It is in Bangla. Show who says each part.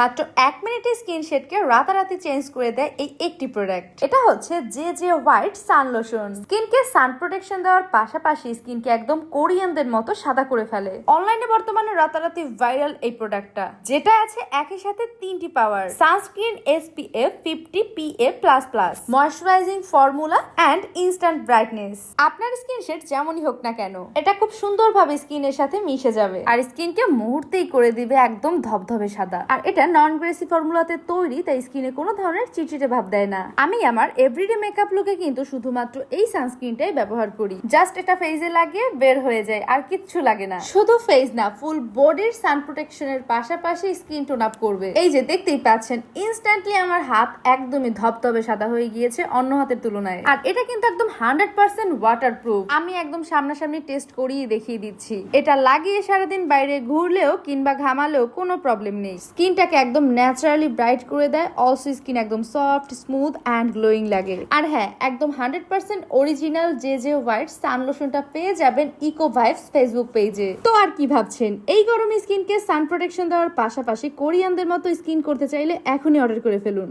Speaker 1: মাত্র এক মিনিটে স্কিন শেডকে রাতারাতি চেঞ্জ করে দেয় এই একটি প্রোডাক্ট এটা হচ্ছে যে যে হোয়াইট সান লোশন স্কিনকে সান প্রোটেকশন দেওয়ার পাশাপাশি স্কিনকে একদম কোরিয়ানদের মতো সাদা করে ফেলে। অনলাইনে বর্তমানে রাতারাতি ভাইরাল এই প্রোডাক্টটা যেটা আছে একই সাথে তিনটি power sunscreen SPF fifty PA plus plus moisturising formula and instant brightness আপনার স্কিন শেড যেমনই হোক না কেন, এটা খুব সুন্দরভাবে স্কিনের সাথে মিশে যাবে। আর স্কিনকে মুহূর্তেই করে দিবে একদম ধবধবে সাদা। আর এটা নন গ্রেসি ফর্মুলাতে তৈরি, তাই স্কিনে কোনো ধরনের চিটচিটে ভাব দেয় না। আমি আমার এভরিডে মেকআপ লুকে কিন্তু শুধুমাত্র এই সানস্ক্রিনটাই ব্যবহার করি। জাস্ট এটা ফেজে লাগিয়ে বের হয়ে যায়, আর কিচ্ছু লাগে না। শুধু ফেস না ফুল বডির সান প্রোটেকশনের পাশাপাশি স্কিন টোন আপ করবে। এই যে দেখতেই পাচ্ছেন ইনস্ট্যান্টলি আমার হাত একদমই ধবধবে সাদা হয়ে গিয়েছে অন্য হাতের তুলনায়। আর এটা কিন্তু একদম হান্ড্রেড পার্সেন্ট ওয়াটার প্রুফ আমি একদম সামনাসামনি টেস্ট করিয়ে দেখিয়ে দিচ্ছি। এটা লাগিয়ে সারাদিন বাইরে ঘুরলেও কিংবা ঘামালেও কোনো প্রবলেম নেই। স্কিনটাকে একদম ন্যাচারালি ব্রাইট করে দেয়। অলসো স্কিন একদম সফট স্মুথ অ্যান্ড গ্লোয়িং লাগে। আর হ্যাঁ একদম হান্ড্রেড পার্সেন্ট অরিজিনাল যে যে হোয়াইট সান লোশনটা পেয়ে যাবেন ইকো ভাইবস ফেসবুক পেজে তো আর কি ভাবছেন? এই গরমে স্কিনকে সান প্রোটেকশন দেওয়ার পাশাপাশি কোরিয়ানদের মতো স্কিন করতে চাইলে এখনই অর্ডার করে ফেলুন।